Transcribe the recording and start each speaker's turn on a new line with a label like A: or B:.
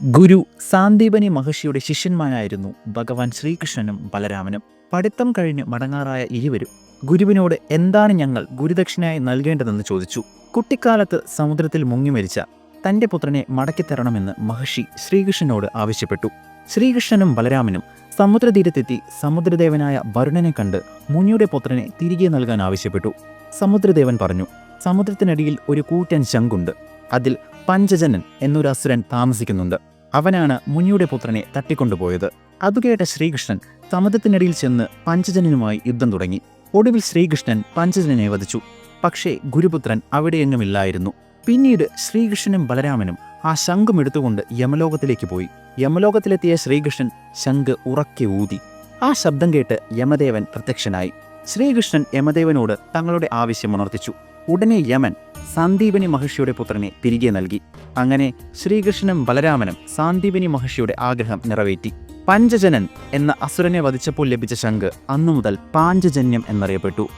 A: ഗുരു സാന്ദീപനി മഹർഷിയുടെ ശിഷ്യന്മാരായിരുന്നു ഭഗവാൻ ശ്രീകൃഷ്ണനും ബലരാമനും. പഠിത്തം കഴിഞ്ഞ് മടങ്ങാറായ ഇരുവരും ഗുരുവിനോട് എന്താണ് ഞങ്ങൾ ഗുരുദക്ഷിണയായി നൽകേണ്ടതെന്ന് ചോദിച്ചു. കുട്ടിക്കാലത്ത് സമുദ്രത്തിൽ മുങ്ങി മരിച്ച തന്റെ പുത്രനെ മടക്കിത്തരണമെന്ന് മഹർഷി ശ്രീകൃഷ്ണനോട് ആവശ്യപ്പെട്ടു. ശ്രീകൃഷ്ണനും ബലരാമനും സമുദ്രതീരത്തെത്തി സമുദ്രദേവനായ വരുണനെ കണ്ട് മുനിയുടെ പുത്രനെ തിരികെ നൽകാൻ ആവശ്യപ്പെട്ടു. സമുദ്രദേവൻ പറഞ്ഞു സമുദ്രത്തിനടിയിൽ ഒരു കൂറ്റൻ ശംഖുണ്ട്. അതിൽ പഞ്ചജനൻ എന്നൊരു അസുരൻ താമസിക്കുന്നുണ്ട്. അവനാണ് മുനിയുടെ പുത്രനെ തട്ടിക്കൊണ്ടുപോയത്. അതുകേട്ട ശ്രീകൃഷ്ണൻ സമുദ്രത്തിനിടയിൽ ചെന്ന് പഞ്ചജനനുമായി യുദ്ധം തുടങ്ങി. ഒടുവിൽ ശ്രീകൃഷ്ണൻ പഞ്ചജനനെ വധിച്ചു. പക്ഷേ ഗുരുപുത്രൻ അവിടെയെങ്ങുമില്ലായിരുന്നു. പിന്നീട് ശ്രീകൃഷ്ണനും ബലരാമനും ആ ശംഖും എടുത്തുകൊണ്ട് യമലോകത്തിലേക്ക് പോയി. യമലോകത്തിലെത്തിയ ശ്രീകൃഷ്ണൻ ശംഖ് ഉറക്കെ ഊതി. ആ ശബ്ദം കേട്ട് യമദേവൻ പ്രത്യക്ഷനായി. ശ്രീകൃഷ്ണൻ യമദേവനോട് തങ്ങളുടെ ആവശ്യം ഉണർത്തിച്ചു. ഉടനെ യമൻ സാന്ദീപനി മഹർഷിയുടെ പുത്രനെ തിരികെ നൽകി. അങ്ങനെ ശ്രീകൃഷ്ണനും ബലരാമനും സാന്ദീപനി മഹർഷിയുടെ ആഗ്രഹം നിറവേറ്റി. പഞ്ചജനൻ എന്ന അസുരനെ വധിച്ചപ്പോൾ ലഭിച്ച ശംഖ് അന്നു മുതൽ പാഞ്ചജന്യം എന്നറിയപ്പെട്ടു.